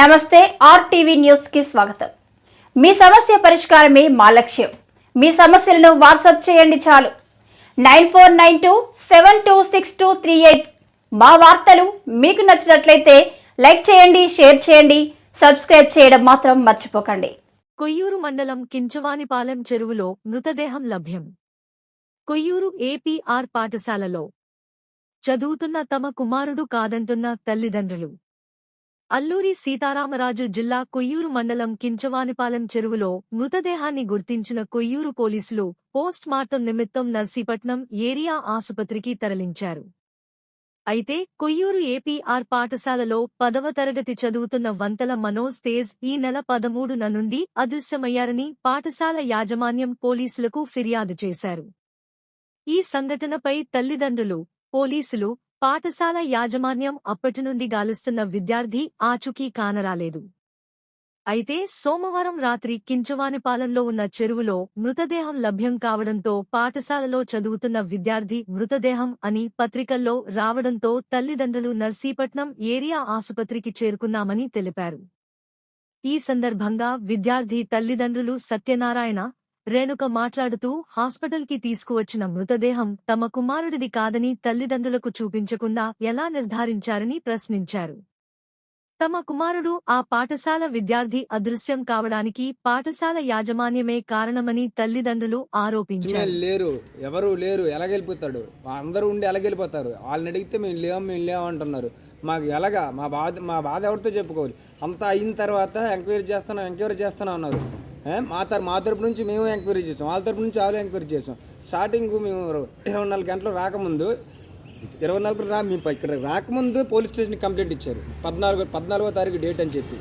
నమస్తే ఆర్టీవీ న్యూస్కి స్వాగతం. మీ సమస్య పరిష్కారమే మా లక్ష్యం. మీ సమస్యలను వాట్సాప్ చేయండి చాలు. Nine four nine two seven two six two three eight మా వార్తలు మీకు నచ్చినట్లయితే లైక్ చేయండి షేర్ చేయండి సబ్స్క్రైబ్ చేయడం మాత్రం మర్చిపోకండి. కొయ్యూరు మండలం కించవానిపాలెం చెరువులో మృతదేహం లభ్యం. కొయ్యూరు ఏపీఆర్ పాఠశాలలో చదువుతున్న తమ కుమారుడు కాదంటున్న తల్లిదండ్రులు. అల్లూరి సీతారామరాజు జిల్లా కొయ్యూరు మండలం కించవానిపాలెం చెరువులో మృతదేహాన్ని గుర్తించిన కొయ్యూరు పోలీసులు పోస్ట్ మార్టం నిమిత్తం నర్సీపట్నం ఏరియా ఆసుపత్రికి తరలించారు. అయితే కొయ్యూరు ఏపీఆర్ పాఠశాలలో పదవ తరగతి చదువుతున్న వంతల మనోజ్ తేజ్ ఈ నెల పదమూడున నుండి అదృశ్యమయ్యారని పాఠశాల యాజమాన్యం పోలీసులకు ఫిర్యాదు చేశారు. ఈ సంఘటనపై తల్లిదండ్రులు పోలీసులు పాఠశాల యాజమాన్యం అప్పటి నుండి గాలుస్తున్న విద్యార్థి ఆచూకీ కానరాలేదు. అయితే సోమవారం రాత్రి కించవానిపాలెంలో ఉన్న చెరువులో మృతదేహం లభ్యం కావడంతో పాఠశాలలో చదువుతున్న విద్యార్థి మృతదేహం అని పత్రికల్లో రావడంతో తల్లిదండ్రులు నర్సీపట్నం ఏరియా ఆసుపత్రికి చేరుకున్నామని తెలిపారు. ఈ సందర్భంగా విద్యార్థి తల్లిదండ్రులు సత్యనారాయణ రేణుక మాట్లాడుతూ హాస్పిటల్కి తీసుకువచ్చిన మృతదేహం తమ కుమారుడిది కాదని తల్లిదండ్రులకు చూపించకుండా ఎలా నిర్ధారించారని ప్రశ్నించారు. తమ కుమారుడు ఆ పాఠశాల విద్యార్థి అదృశ్యం కావడానికి పాఠశాల యాజమాన్యమే కారణమని తల్లిదండ్రులు ఆరోపించారు. లేరు. ఎవరు లేరు. ఎలాగెళ్ళిపోతాడు? అందరూ ఉండి ఎలాగెళ్ళిపోతారు? వాళ్ళని అడిగితే మేము లేము మేము లేము అంటున్నారు. మాకు ఎలాగా? మా బాధ మా బాధ ఎవరితో చెప్పుకోవాలి? అంతా అయిన తర్వాత ఎంక్వైరీ చేస్తున్నాం ఎంక్వైరీ చేస్తున్నాం అన్నారు. మా తర మా తరపు నుంచి మేము ఎంక్వైరీ చేసాం. వాళ్ళ తరపు నుంచి వాళ్ళు ఎంక్వైరీ చేసాం. స్టార్టింగ్ మేము ఇరవై నాలుగు గంటలు రాకముందు ఇరవై నాలుగు రా మేము ఇక్కడ రాకముందు పోలీస్ స్టేషన్కి కంప్లైంట్ ఇచ్చారు. పద్నాలుగు పద్నాలుగో తారీఖు డేట్ అని చెప్పి.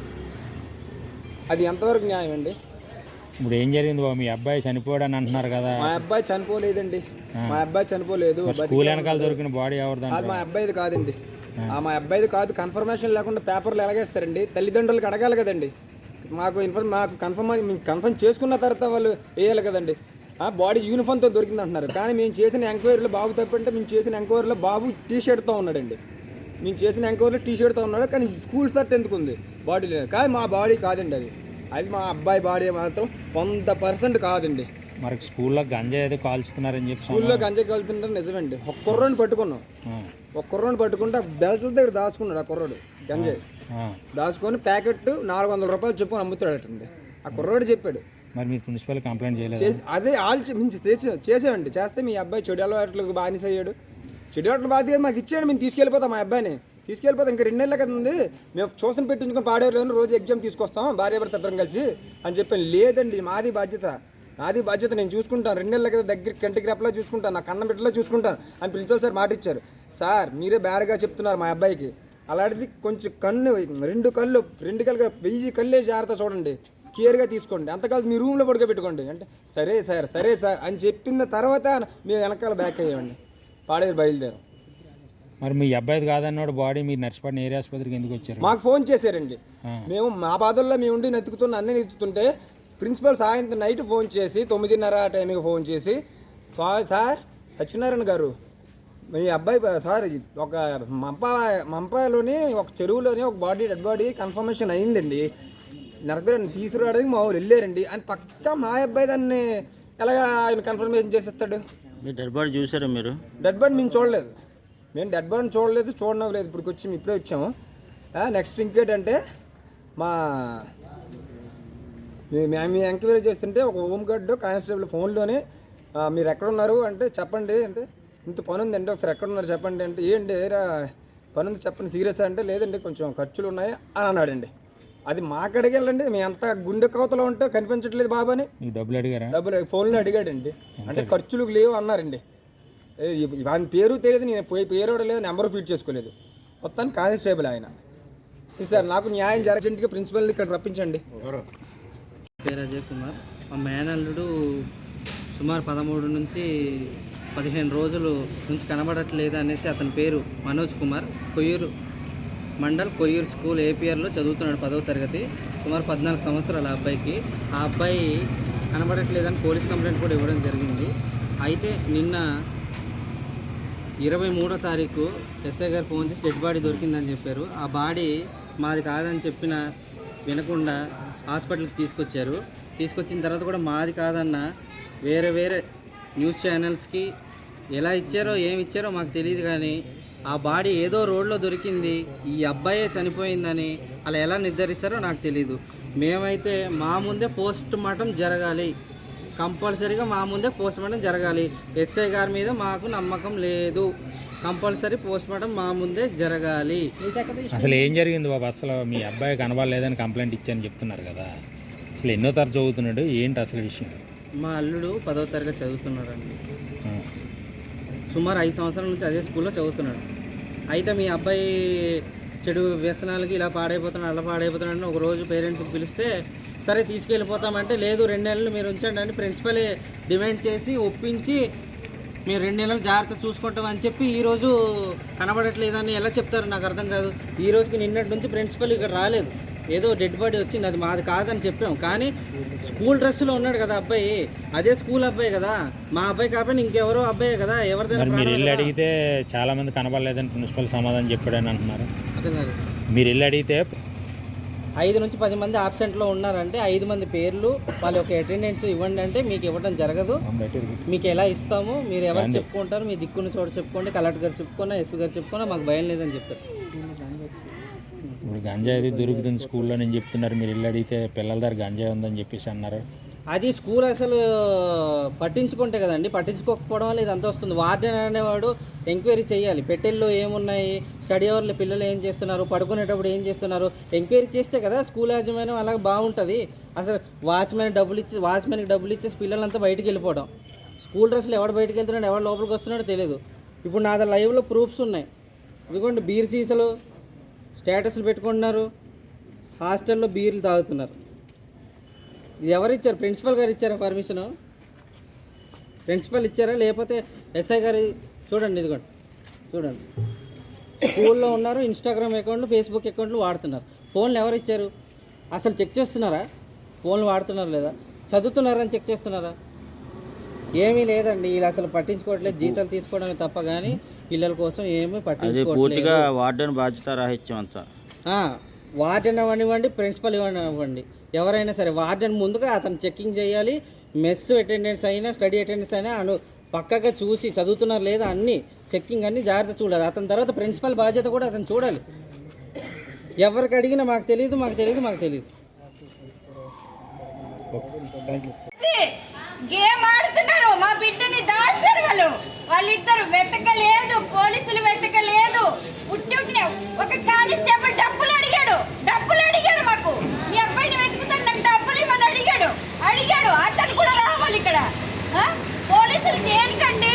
అది ఎంతవరకు న్యాయం అండి? ఇప్పుడు ఏం జరిగింది బాబు? మీ అబ్బాయి చనిపోయాడని అంటున్నారు కదా. మా అబ్బాయి చనిపోలేదండి. మా అబ్బాయి చనిపోలేదు. స్కూల్ వెనకాల దొరికిన బాడీ ఎవరిది అది మా అబ్బాయిది కాదండి. ఆ మా అబ్బాయిది కాదు కన్ఫర్మేషన్ లేకుండా పేపర్లు ఎలాగేస్తారండి? తల్లిదండ్రులకు అడగాలి కదండి. మాకు ఇన్ఫర్మ్ మాకు కన్ఫర్మ్ కన్ఫర్మ్ చేసుకున్న తర్వాత వాళ్ళు వేయాలి కదండి. ఆ బాడీ యూనిఫామ్తో దొరికింది అంటున్నారు. కానీ మేము చేసిన ఎంక్వైరీలో బాబు తప్పంటే మేము చేసిన ఎంక్వైరీలో బాబు టీ షర్ట్తో ఉన్నాడండి. మేము చేసిన ఎంక్వైరీలో టీ షర్ట్తో ఉన్నాడు. కానీ స్కూల్ షర్ట్ ఎందుకు ఉంది? బాడీ లేదు కానీ మా బాడీ కాదండి అది. అది మా అబ్బాయి బాడీ మాత్రం వంద పర్సెంట్ కాదండి. మరి స్కూల్లో గంజా ఏదో కాల్చుతున్నారని చెప్పి స్కూల్లో గంజా కలుతుంటే నిజమండి. ఒక కుర్రోని పట్టుకున్నాం. ఒక కుర్రోని పట్టుకుంటే బెల్ట్ దగ్గర దాచుకున్నాడు ఆ కుర్రోడు గంజాయి. దాచుకొని ప్యాకెట్ నాలుగు వందల రూపాయలు చెప్పుకొని అమ్ముతాడటండి ఆ కుర్రోడు చెప్పాడు. మరి మీరు ప్రిన్సిపల్ కంప్లైంట్ చేయలేదు? అదే ఆల్చి మించి చేసే చేసామండి చేస్తే మీ అబ్బాయి చెడు అలవాట్లకు బానిస అయ్యాడు చెడు అలవాట్లు బాధ్యత మాకు ఇచ్చాడు మేము తీసుకెళ్ళిపోతాం మా అబ్బాయిని. తీసుకెళ్ళిపోతాం ఇంకా రెండు నెలల కదా ఉంది. మేము చూసిన పెట్టించుకొని పాడేరులోని రోజు ఎగ్జామ్ తీసుకొస్తాం భార్య భర్త ఇద్దరం కలిసి అని చెప్పాను. లేదండి మాది బాధ్యత. నాది బాధ్యత నేను చూసుకుంటాను. రెండు నెలల కదా దగ్గర కంటికి రెప్పలా చూసుకుంటాను. నా కన్న బిడ్డలో చూసుకుంటాను అని ప్రిన్సిపల్ సార్ మాట ఇచ్చారు సార్ మీరే బేరగా చెప్తున్నారు మా అబ్బాయికి. అలాంటిది కొంచెం కన్ను రెండు కళ్ళు రెండు కళ్ళు వెయ్యి కళ్ళే జాగ్రత్త చూడండి. కేర్గా తీసుకోండి. అంతకాదు మీ రూమ్లో పడుకోబెట్టుకోండి. అంటే సరే సార్ సరే సార్ అని చెప్పిన తర్వాత మేము వెనకాల బ్యాక్ అయ్యామండి పాడేరు బయలుదేరాం. మరి మీ అబ్బాయిది కాదన్నోడు బాడీ మీరు నర్సిపట్నం ఏరియా ఆసుపత్రికి ఎందుకు వచ్చారు? మాకు ఫోన్ చేశారండి. మేము మా బాధల్లో మేము ఉండి నెత్తుకుతున్న అన్నీ నెత్తుతుంటే ప్రిన్సిపల్ సాయంత్రం నైట్ ఫోన్ చేసి తొమ్మిదిన్నర ఆ టైంకి ఫోన్ చేసి "సా- సార్ సత్యనారాయణ గారు మీ అబ్బాయి సార్ ఒక మంప మంపలోని ఒక చెరువులోని ఒక బాడీ డెడ్ బాడీ కన్ఫర్మేషన్ అయిందండి. నరకర తీసుకురావడానికి మా వాళ్ళు వెళ్ళారండి. అని పక్క మా అబ్బాయి దాన్ని ఎలాగ ఆయన కన్ఫర్మేషన్ చేసేస్తాడు? మీ డెడ్ బాడీ చూసారా మీరు? డెడ్ బాడీ మేము చూడలేదు. మేము డెడ్ బాడీని చూడలేదు చూడనవ్వలేదు ఇప్పుడు వచ్చి ఇప్పుడే వచ్చాము. నెక్స్ట్ ఇంకేంటంటే మా మీ- మేము ఎంక్వైరీ చేస్తుంటే ఒక హోమ్ గార్డ్ కానిస్టేబుల్ ఫోన్లోనే "ఆ, మీరు ఎక్కడ ఉన్నారు అంటే చెప్పండి అంటే ఇంత పని ఉందండి ఒకసారి ఎక్కడ ఉన్నారు చెప్పండి అంటే ఏంటి ఏరా పని ఉంది చెప్పండి సీరియస్ అంటే లేదండి కొంచెం ఖర్చులు ఉన్నాయి అని అన్నాడండి. అది మాకడికి వెళ్ళండి మేము ఎంత గుండె కవతలో ఉంటే కనిపించట్లేదు బాబా అని. మీకు డబ్బులు అడిగారా? డబ్బులు ఫోన్లో అడిగాడండి. అంటే ఖర్చులు లేవు అన్నారండి. వాని పేరు తెలియదు నేను పోయి పేరు కూడా లేదు నెంబర్ ఫీడ్ చేసుకోలేదు. మొత్తానికి కానిస్టేబుల్ ఆయన. సార్ నాకు న్యాయం జరగడానికి ప్రిన్సిపల్ ఇక్కడ రప్పించండి. పేరు అజయ్ కుమార్. మా మేనల్లుడు సుమారు పదమూడు నుంచి పదిహేను రోజులు నుంచి కనబడట్లేదు అనేసి అతని పేరు మనోజ్ కుమార్. కొయ్యూరు మండల్ కొయ్యూరు స్కూల్ ఏపీఆర్లో చదువుతున్నాడు పదవ తరగతి. సుమారు పద్నాలుగు సంవత్సరాల ఆ అబ్బాయికి. ఆ అబ్బాయి కనబడట్లేదని పోలీస్ కంప్లైంట్ కూడా ఇవ్వడం జరిగింది. అయితే నిన్న ఇరవై మూడో తారీఖు ఎస్ఐ గారు ఫోన్ చేసి డెడ్ బాడీ దొరికిందని చెప్పారు. ఆ బాడీ మాది కాదని చెప్పిన వినకుండా హాస్పిటల్కి తీసుకొచ్చారు. తీసుకొచ్చిన తర్వాత కూడా మాది కాదన్న వేరే వేరే న్యూస్ ఛానల్స్కి ఎలా ఇచ్చారో ఏమి ఇచ్చారో మాకు తెలియదు కానీ ఆ బాడీ ఏదో రోడ్లో దొరికింది ఈ అబ్బాయే చనిపోయిందని అలా ఎలా నిర్ధారిస్తారో నాకు తెలియదు మేమైతే మా ముందే పోస్ట్ మార్టం జరగాలి. కంపల్సరీగా మా ముందే పోస్ట్ మార్టం జరగాలి. ఎస్ఐ గారి మీద మాకు నమ్మకం లేదు. కంపల్సరీ పోస్ట్ మార్టం మా ముందే జరగాలి. అసలు ఏం జరిగింది బాబు? అసలు మీ అబ్బాయి కనబడలేదని కంప్లైంట్ ఇచ్చాను చెప్తున్నారు కదా. అసలు ఎన్నో తరచు చదువుతున్నాడు ఏంటి అసలు విషయం? మా అల్లుడు పదవ తరగతి చదువుతున్నాడండి. ఆ. సుమారు ఐదు సంవత్సరాల నుంచి అదే స్కూల్లో చదువుతున్నాడు. అయితే మీ అబ్బాయి చెడు వ్యసనాలకి ఇలా పాడైపోతున్నాడు అలా పాడైపోతున్నాడు అని ఒక రోజు పేరెంట్స్కి పిలిస్తే సరే తీసుకెళ్ళిపోతామంటే లేదు రెండు నెలలు మీరు ఉంచండి అని ప్రిన్సిపల్ డిమాండ్ చేసి ఒప్పించి మీరు రెండు నెలలు జాగ్రత్త చూసుకుంటాం అని చెప్పి ఈరోజు కనబడట్లేదని ఎలా చెప్తారు నాకు అర్థం కాదు. ఈ రోజుకి నిన్నటి నుంచి ప్రిన్సిపల్ ఇక్కడ రాలేదు. ఏదో డెడ్ బాడీ వచ్చింది అది మాది కాదని చెప్పాం. కానీ స్కూల్ డ్రెస్సులో ఉన్నాడు కదా అబ్బాయి. అదే స్కూల్ అబ్బాయి కదా. మా అబ్బాయి కాకపోయినా ఇంకెవరో అబ్బాయి కదా ఎవరిదైనా మరి వెళ్ళి. అడిగితే చాలా మంది కనబడలేదని ప్రిన్సిపల్ సమాధానం చెప్పాడని అంటున్నారు. మీరు వెళ్ళి అడిగితే ఐదు నుంచి పది మంది ఆబ్సెంట్లో ఉన్నారంటే ఐదు మంది పేర్లు వాళ్ళ యొక్క అటెండెన్స్ ఇవ్వండి అంటే మీకు ఇవ్వడం జరగదు. మీకు ఎలా ఇస్తాము? మీరు ఎవరు చెప్పుకుంటారు? మీ దిక్కున్న చోట చెప్పుకోండి కలెక్టర్ గారు చెప్పుకున్నా ఎస్పీ గారు చెప్పుకున్నా మాకు భయం లేదని చెప్పారు. ఇప్పుడు గంజాయి అది దొరుకుతుంది స్కూల్లో నేను చెప్తున్నారు మీరు వెళ్ళి అడిగితే పిల్లల దగ్గర గంజాయి ఉందని చెప్పేసి అన్నారు. అది స్కూల్ అసలు పట్టించుకుంటే కదండి పట్టించుకోకపోవడం వల్ల ఇదంతా వస్తుంది? వార్డెన్ అనేవాడు ఎంక్వైరీ చేయాలి. పెట్టెల్లో ఏమున్నాయి? స్టడీ అవర్లో పిల్లలు ఏం చేస్తున్నారు? పడుకునేటప్పుడు ఏం చేస్తున్నారు? ఎంక్వైరీ చేస్తే కదా స్కూల్ యాజమాన్యం అలాగే బాగుంటుంది. అసలు వాచ్మెన్ డబ్బులు ఇచ్చి వాచ్మెన్కి డబ్బులు ఇచ్చేసి పిల్లలంతా బయటికి వెళ్ళిపోవడం. స్కూల్ డ్రెస్సులు ఎవడు బయటికి వెళ్తున్నాడు ఎవడు లోపలికి వస్తున్నాడో తెలియదు ఇప్పుడు నా దగ్గర లైవ్లో ప్రూఫ్స్ ఉన్నాయి. ఇదిగోండి బీర్ సీసాలు స్టేటస్లు పెట్టుకుంటున్నారు. హాస్టల్లో బీర్లు తాగుతున్నారు. ఇది ఎవరు ఇచ్చారు? ప్రిన్సిపల్ గారు ఇచ్చారా పర్మిషను? ప్రిన్సిపల్ ఇచ్చారా? లేకపోతే ఎస్ఐ గారు చూడండి ఇదిగోండి. చూడండి. స్కూల్లో ఉన్నారు ఇన్స్టాగ్రామ్ అకౌంట్లు ఫేస్బుక్ అకౌంట్లు వాడుతున్నారు. ఫోన్లు ఎవరు ఇచ్చారు? అసలు చెక్ చేస్తున్నారా? ఫోన్లు వాడుతున్నారు లేదా? చదువుతున్నారని చెక్ చేస్తున్నారా? ఏమీ లేదండి. వీళ్ళు అసలు పట్టించుకోవట్లేదు. జీతాలు తీసుకోవడమే తప్ప కానీ పిల్లల కోసం ఏమీ అది పట్టించుకోవట్లేదు. పూర్తిగా వార్డెన్ బాధ్యత రాహిత్యం అంతా. ఆ, వార్డెన్ అవ్వనివ్వండి ప్రిన్సిపల్ ఇవ్వనివ్వండి ఎవరైనా సరే వార్డెన్ ముందుగా అతను చెక్కింగ్ చేయాలి. మెస్ అటెండెన్స్ అయినా స్టడీ అటెండెన్స్ అయినా అను పక్కగా చూసి చదువుతున్నారు లేదా అన్ని చెక్కింగ్ అన్ని జాగ్రత్త చూడాలి. అతని తర్వాత ప్రిన్సిపల్ బాధ్యత కూడా అతను చూడాలి. ఎవరికి అడిగినా మాకు తెలియదు మాకు తెలియదు మాకు తెలియదు గేమ్ ఆడుతున్నారు మా బిడ్డని దాస్తారు వాళ్ళు. వాళ్ళిద్దరు వెతకలేదు పోలీసులు వెతకలేదు. పుట్టి ఒక కానిస్టేబుల్ డబ్బులు అడిగాడు. డబ్బులు అడిగాడు మాకు మీ అబ్బాయిని వెతుకుతాను నాకు డబ్బులు ఇవ్వని అడిగాడు అడిగాడు అతను కూడా రావాలి ఇక్కడ ఆ? పోలీసులు దేనికండి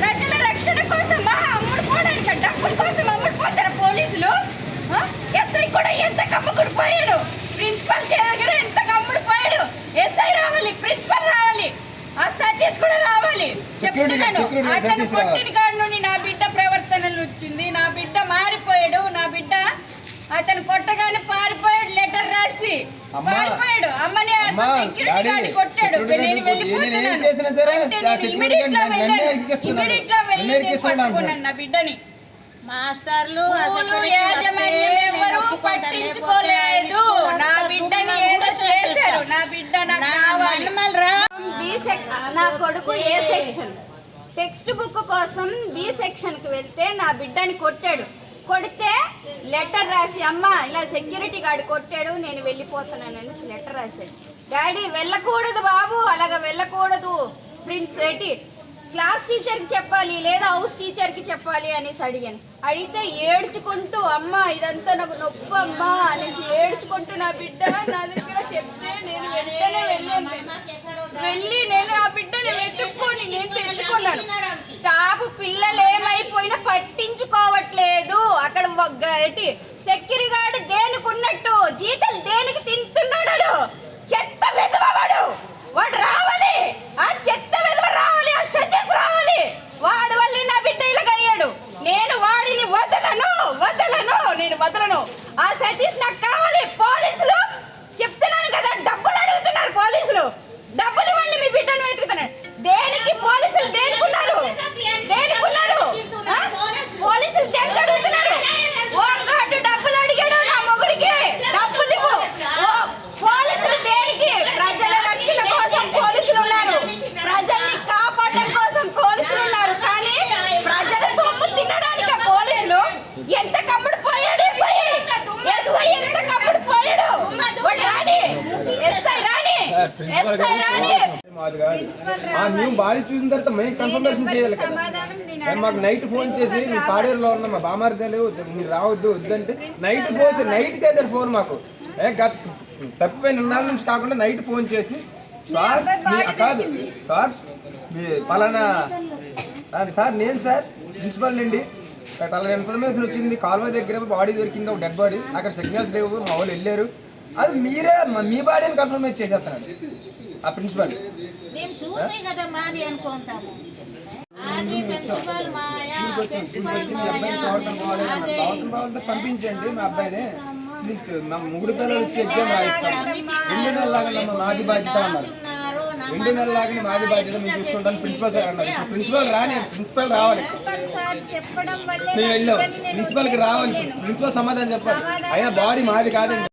ప్రజల రక్షణ కోసం మా అమ్ముడు పోవడానికి డబ్బుల కోసం అమ్ముడు పోతారా పోలీసులు ఆ? ఎస్ఐ కూడా ఎంత కమ్ముకుడు పోయాడు ప్రిన్సిపల్ దగ్గర ఎంత కమ్ముడు పోయాడు ఎస్ఐ రావాలి ప్రిన్సిపల్ రావాలి ఆ సతీష్ కూడా అతను రావాలి. కొట్టిన కాడ నుండి నా బిడ్డ ప్రవర్తనలు వచ్చింది. నా బిడ్డ మారిపోయాడు. నా బిడ్డ అతను కొట్టగానే పారిపోయాడు. లెటర్ రాసి అమ్మా. పారిపోయాడు. అమ్మని అమ్మా, సెక్యూరిటీ గార్డ్ కొట్టాడు. నేను వెళ్ళిపోతున్నాను. guard నన్నే వెళ్ళాను. వెళ్ళి నేను పట్టుకున్నాను నా బిడ్డని. మాస్టర్లు ఎవరు పట్టించుకోలేదు. నా బిడ్డని ఏదో చేశారు. నా బిడ్డ నా కొడుకు ఏ సెక్షన్ టెక్స్ట్ బుక్ కోసం బి సెక్షన్కి వెళ్తే నా బిడ్డని కొట్టాడు. కొడితే లెటర్ రాసి అమ్మ ఇలా సెక్యూరిటీ గార్డ్ కొట్టాడు నేను వెళ్ళిపోతున్నానని లెటర్ రాశాడు. డాడీ వెళ్ళకూడదు బాబు అలాగ వెళ్ళకూడదు. ప్రిన్స్ రెడ్డి క్లాస్ టీచర్కి చెప్పాలి లేదా హౌస్ టీచర్కి చెప్పాలి అనేసి అడిగాను. అడిగితే ఏడ్చుకుంటూ అమ్మ ఇదంతా నాకు నొప్పి అమ్మ అనేసి ఏడ్చుకుంటూ నా బిడ్డ నా దగ్గర చెప్తే నేను వెంటనే వెళ్ళాను. వెళ్ళి నేను ఆ బిడ్డని వెతుక్కొని నేను తెచ్చుకున్నాను. స్టాఫ్ పిల్లలు ఏమైపోయినా పట్టించుకోవట్లేదు. అక్కడ ఒక సెక్యూరి సెక్యూరిటీ గార్డ్ దేనికి ఉన్నట్టు జీతాలు దేనికి తింటున్నాడు చెత్త వెదవవాడు వాడు. రావాలి. ఆ చెత్త వెదవ రావాలి ఆ సతీష్ రావాలి. వాడు వల్ల నా బిడ్డ ఇలాగ అయ్యాడు నేను వాడిని వదలను వదలను నేను వదలను. ఆ సతీష్ నాకు కావాలి. పోలీసులు చెప్తున్నాను కదా డబ్బులు అడుగుతున్నారు పోలీసులు. డబ్బులు ఇవ్వండి మీ బిడ్డను వెతుకుతున్నాడు. దేనికి పోలీసులు దేనికి ఉన్నారు దేనికి ఉన్నారు ఆ? పోలీసులు దేనికి అడుగుతున్నారు ఓ గాడు డబ్బులు అడిగాడు నా మొగుడికి డబ్బులు ఇవ్వు సార్ ప్రిన్సిపల్ గారు మాది కాదు ఆ, మేము బాడీ చూసిన తర్వాత మేము కన్ఫర్మేషన్ చేయాలి కదా. మాకు నైట్ ఫోన్ చేసి మేము పాడేరులో ఉన్నాం మా బామార్దేలు మీరు రావద్దు వద్దంటే నైట్ ఫోన్ నైట్ చేశారు ఫోన్ మాకు. ఏ గత తప్పిపోయిన నాళ్ళ నుంచి కాకుండా నైట్ ఫోన్ చేసి సార్ మీ కాదు సార్ మీ పలానా సార్, నేను సార్ ప్రిన్సిపల్ అండి. పలానా ఇన్ఫర్మేషన్ వచ్చింది కాలువ దగ్గర బాడీ దొరికింది ఒక డెడ్ బాడీ అక్కడ సిగ్నల్స్ లేవు మా వాళ్ళు వెళ్ళారు. అది మీరే మా- మీ బాడీని కన్ఫర్మేట్ చేసేస్తున్నాడు ఆ ప్రిన్సిపల్ మేము చూసే కదా మాది అనుకుంటాము. అది మాయా మాయా అదే. పంపించండి మా అబ్బాయిని. మీకు మా ముగ్గురు పిల్లలు వచ్చి ఎగ్జామ్ రాయిస్తాం. రెండు నెలల లాగా మాది బాధ్యత అన్నారు. రెండు నెలల లాగా మాది బాధ్యత మేము చూసుకుంటాం ప్రిన్సిపల్ సార్ అన్నారు. ప్రిన్సిపల్ రాని ప్రిన్సిపల్ రావాలి. మేము వెళ్ళాం. ప్రిన్సిపల్కి రావాలి. ప్రిన్సిపల్ సమాధానం చెప్పాలి. అయినా బాడీ మాది కాదండి.